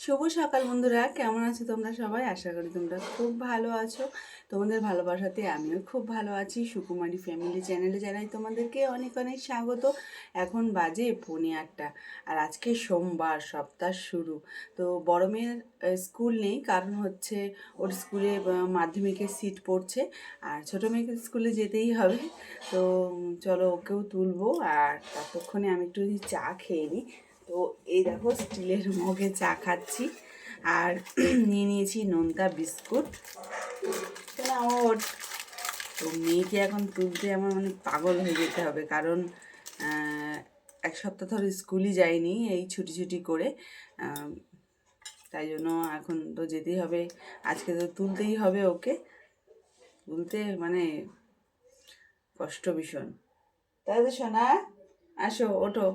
শুভ সকাল বন্ধুরা, কেমন আছো তোমরা সবাই? আশা করি তোমরা খুব ভালো আছো। তোমাদের ভালোবাসাতে আমিও খুব ভালো আছি। সুকুমারী ফ্যামিলি চ্যানেলে জানাই তোমাদেরকে অনেক অনেক স্বাগত। এখন বাজে পৌনে আটটা আর আজকে সোমবার, সপ্তাহ শুরু। তো বড় মেয়ের স্কুল নেই, কারণ হচ্ছে ওর স্কুলে মাধ্যমিকের সিট পড়ছে আর ছোটো মেয়েকে স্কুলে যেতেই হবে। তো চলো ওকেও তুলবো আর ততক্ষণে আমি একটু চা খেয়ে নিই। তো এই দেখো স্টিলের মগে চা খাচ্ছি। আর নিয়ে নিয়েছি নোনতা বিস্কুট। ওর তো মেয়েকে এখন তুলতে আমার মানে পাগল হয়ে যেতে হবে, কারণ এক সপ্তাহ ধরে স্কুলই যায়নি এই ছুটি ছুটি করে। তাই জন্য এখন তো যেতেই হবে, আজকে তো তুলতেই হবে ওকে। তুলতে মানে কষ্ট ভীষণ। তাই তো সোনা, আসো, ওঠো।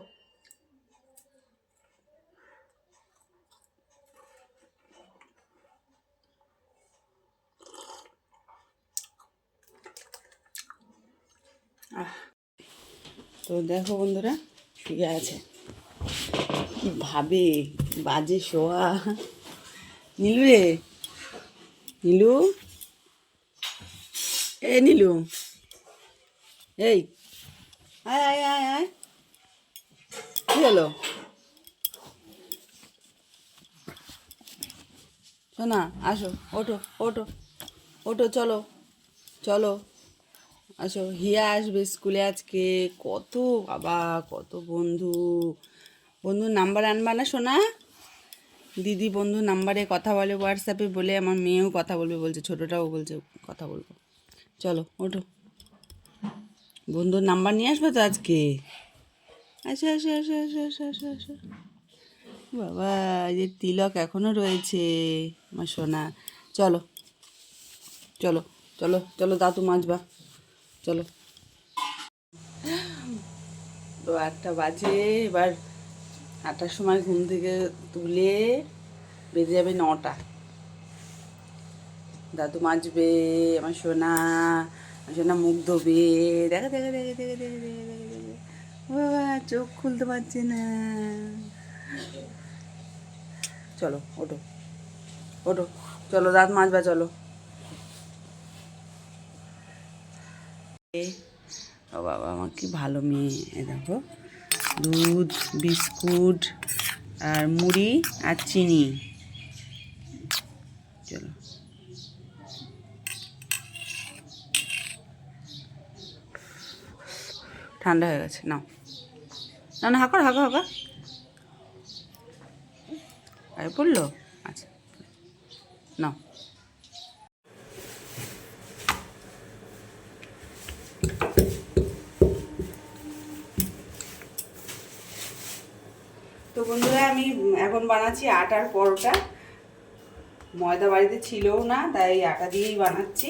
তো দেখো বন্ধুরা, শুয়ে আছে। কি ভাবে বাজে শোয়া। নীলু রে। নীলু? এ নীলু। এই। আয় আয় আয় আয়। কি হলো? শোনা আসো, ওঠো ওঠো ওঠো, চলো চলো। আসো হিয়া আসবে স্কুলে আজকে। কত বাবা, কত বন্ধু। বন্ধুর নাম্বার আনবা না শোনা দিদি বন্ধু নাম্বারে কথা বলে হোয়াটসঅ্যাপে বলে, আমার মেয়েও কথা বলবে বলছে, ছোটোটাও বলছে কথা বলব। চলো, ওঠো। বন্ধুর নাম্বার নিয়ে আসবে তো আজকে? আসো আসো আসো আসো আসো আসো আসো। বাবা যে তিলক এখনও রয়েছে, আমার সোনা। চলো চলো চলো চলো দাতু মাজবা চলো। তো একটা বাজে, এবার আটটার সময় ঘুম থেকে তুলে বেজে যাবে নটা। দাদু মাজবে, আমার সোনা আমার সোনা মুখ ধোবে। দেখা দেখা, দেখে দেখে দেখে দেখে দেখে দেখে বাবা, চোখ খুলতে পারছি না। চলো ওটো ওটো চলো দাঁত মাজবা, চলো। ও বাবা, আমার কি ভালো মেয়ে। এ দেখো, দুধ, বিস্কুট আর মুড়ি আর চিনি। চলো। ঠান্ডা হয়ে গেছে, নাও। না না হাঁকর হাঁকর হাঁকর আরে পড়ল আচ্ছা নাও তো বন্ধুরা, আমি এখন বানাচ্ছি আটার পরোটা। ময়দা বাড়িতে ছিলও না, তাই আটা দিয়েই বানাচ্ছি।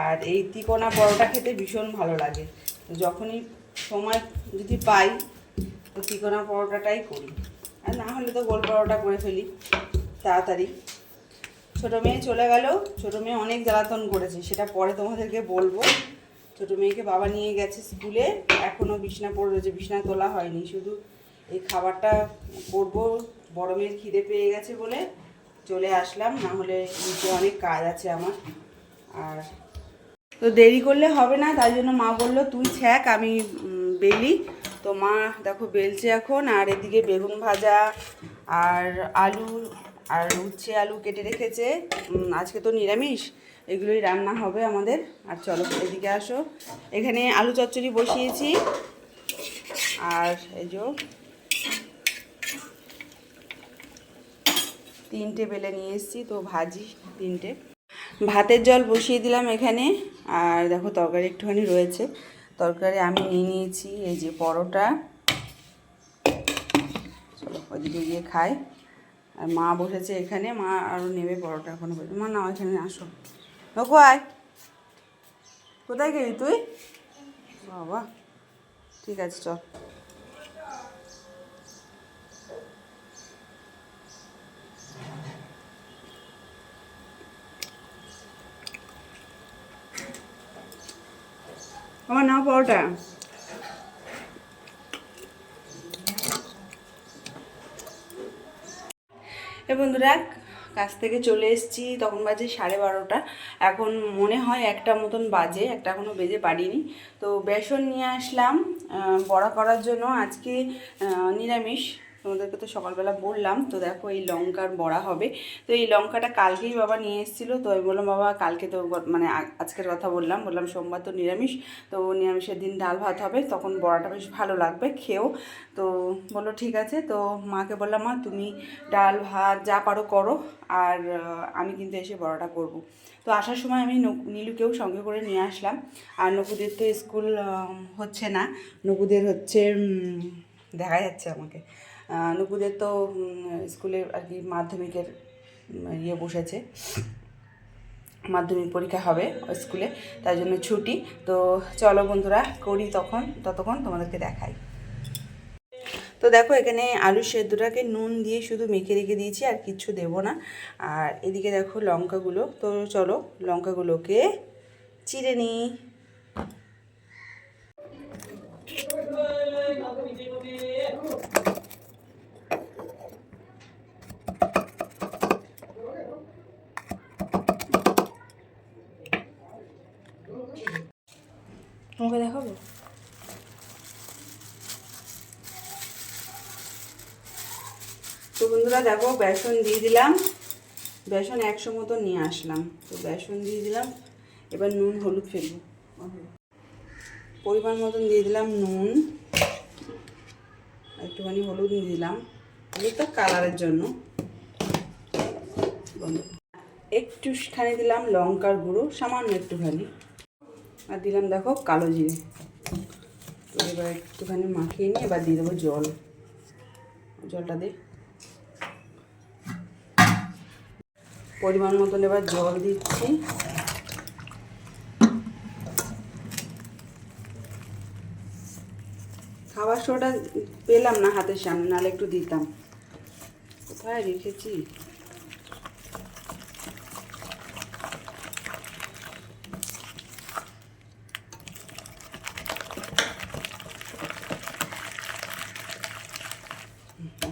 আর এই তিকোনা পরোটা খেতে ভীষণ ভালো লাগে। যখনই সময় যদি পাই, তো তিকোনা পরোটাটাই করি। আর না হলে তো গোল পরোটা করে ফেলি, তাড়াতাড়ি। ছোটো মেয়ে চলে গেল। ছোটো মেয়ে অনেক জ্বালাতন করেছে, সেটা পরে তোমাদেরকে বলব। ছোটো মেয়েকে বাবা নিয়ে গেছে স্কুলে এখনও বিছনা পড়ে রয়েছে, বিছনা তোলা হয়নি। শুধু এই খাবারটা করব। বড় মেয়ের খিদে পেয়ে গেছে বলে চলে আসলাম, না হলে নিচে অনেক কাজ আছে আমার। আর তো দেরি করলে হবে না, তাই জন্য মা বলল, তুই ছ্যাক, আমি বেলি। তো মা দেখো বেলছে এখন, আর এদিকে বেগুন ভাজা আর আলু আর উচ্ছে আলু কেটে রেখেছে। আজকে তো নিরামিষ, এগুলোই রান্না হবে আমাদের। আর চলো এদিকে আসো। এখানে আলু চচ্চড়ি বসিয়েছি। আর এই যে তিনটে বেলে নিয়ে এসেছি, তো ভাজি তিনটে। ভাতের জল বসিয়ে দিলাম এখানে, আর দেখো তরকারি একটুখানি রয়েছে। তরকারি আমি নিয়ে নিয়েছি, এই যে পরোটা। চলো ওইদিকে গিয়ে খাই। আর মা বসেছে এখানে, মা আরও নেবে পরোটা এখনও পর্যন্ত। মা না এখানে, আসো। নোকো আয় কোথায় গেলি তুই? বাবা, ঠিক আছে, চল। আমার নাও পরোটা। এ বন্ধুরা কাছ থেকে চলে এসেছি, তখন বাজে সাড়ে বারোটা। এখন মনে হয় একটা মতন বাজে, একটা এখনও বেজে পারিনি। তো বেসন নিয়ে আসলাম বড়া করার জন্য আজকে নিরামিষ। তোমাদেরকে তো সকালবেলা বললাম, তো দেখো এই লঙ্কার বড়া হবে। তো এই লঙ্কাটা কালকেই বাবা নিয়ে এসেছিল, তো আমি বললাম, বাবা, কালকে তো মানে আজকের কথা বললাম বললাম, সোমবার তো নিরামিষ, তো নিরামিষের দিন ডাল ভাত হবে, তখন বড়াটা বেশ ভালো লাগবে খেয়েও তো বলল, ঠিক আছে। তো মাকে বললাম, মা, তুমি ডাল, ভাত যা পারো করো, আর আমি কিন্তু এসে বড়াটা করব। তো আসার সময় আমি নীলুকেও সঙ্গে করে নিয়ে আসলাম। আর নকুদের তো স্কুল হচ্ছে না, নকুদের হচ্ছে দেখা যাচ্ছে আমাকে। আহ, নকুদের তো স্কুলে আর কি মাধ্যমিকের ইয়ে বসেছে। মাধ্যমিক পরীক্ষা হবে স্কুলে তাই জন্য ছুটি। তো চলো বন্ধুরা করি তখন ততক্ষণ তোমাদেরকে দেখাই। তো দেখো এখানে আলু সেদ্ধটাকে নুন দিয়ে শুধু মেখে রেখে দিয়েছি আর কিচ্ছু দেবো না। আর এদিকে দেখো লঙ্কাগুলো তো চলো লঙ্কাগুলোকে চিড়ে নিই। তোমাকে দেখাবো? তো বন্ধুরা দেখো, বেসন দিয়ে দিলাম। বেসন একশো মতো নিয়ে আসলাম। তো বেসন দিয়ে দিলাম। এবার নুন, হলুদ ফেলব। পরিমাণ মতন দিয়ে দিলাম নুন। একটুখানি হলুদ দিয়ে দিলাম। হলুদটা কালারের জন্য। একটুখানি দিলাম লঙ্কার গুঁড়ো, সামান্য একটুখানি। আর দিলাম দেখো কালো জিরে। তো এবার একটুখানি মাখিয়ে নিয়ে এবার দিয়ে দেবো জল। জলটা দিয়ে পরিমাণ মতন এবার জল দিচ্ছি। খাবার সোটা পেলাম না হাতের সামনে, নাহলে একটু দিতাম। কোথায় রেখেছি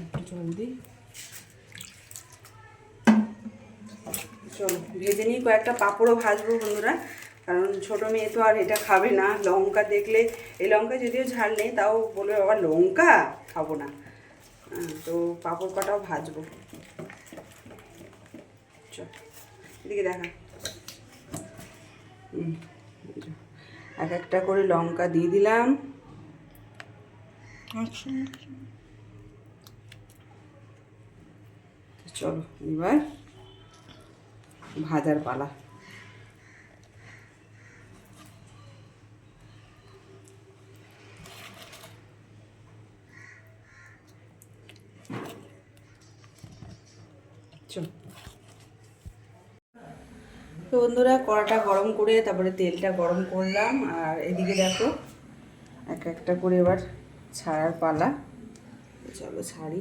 একটু জল দিই চলো ভেজে নিই কয়েকটা পাঁপড়ও ভাজবো বন্ধুরা। কারণ ছোটো মেয়ে তো আর এটা খাবে না। লঙ্কা দেখলে এই লঙ্কা যদিও ঝাল নেই তাও বলবে বাবা লঙ্কা? খাব না। তো পাঁপড় কটাও ভাজবো। চল এদিকে দেখা। এক একটা করে লঙ্কা দিয়ে দিলাম। চলো এবার ভাজার পালা। তো বন্ধুরা, কড়াটা গরম করে তারপরে তেলটা গরম করলাম, আর এদিকে দেখো, এক একটা করে এবার ছাড়ার পালা। চলো ছাড়ি।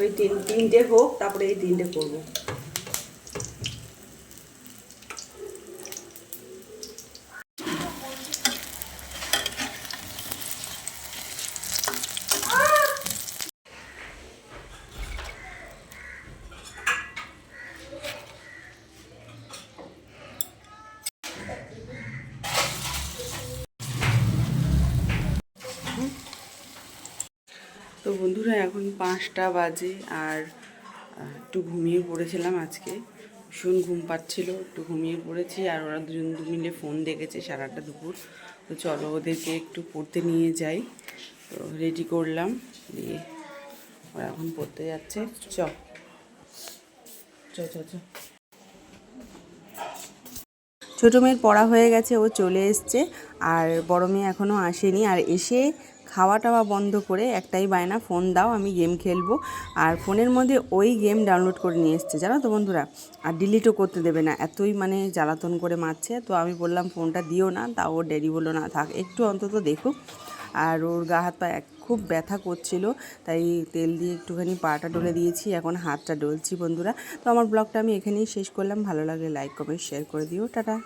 এই তিন তিনটে হোক তারপরে এই তিনটে করব। তো বন্ধুরা, এখন পাঁচটা বাজে আর একটু ঘুমিয়ে পড়েছিলাম আজকে। ভীষণ ঘুম পাচ্ছিল, একটু ঘুমিয়ে পড়েছি আর ওরা দুজন দু মিলে ফোন দেখেছে সারাটা দুপুর। তো চলো ওদেরকে একটু পড়তে নিয়ে যাই। তো রেডি করলাম, দিয়ে ওরা এখন পড়তে যাচ্ছে। চ চ চ। ছোটো মেয়ের পড়া হয়ে গেছে, ও চলে এসছে। আর বড় মেয়ে এখনও আসেনি। আর এসে খাওয়া টাওয়া বন্ধ করে একটাই বায়না, ফোন দাও, আমি গেম খেলব। আর ফোনের মধ্যে ওই গেম ডাউনলোড করে নিয়ে এসছে, জানো তো বন্ধুরা? আর ডিলিটও করতে দেবে না, এতই মানে জ্বালাতন করে মারছে। তো আমি বললাম, ফোনটা দিও না। তা ও ড্যাডি বলল, না থাক, একটু অন্তত দেখুক আর ওর গা হাত পা এক, খুব ব্যথা করছিল, তাই তেল দিয়ে একটুখানি পাটা ডলে দিয়েছি, এখন হাতটা ডলছি বন্ধুরা। তো আমার ব্লগটা আমি এখানেই শেষ করলাম। ভালো লাগলে লাইক, কমেন্ট, শেয়ার করে দিও। টাটা।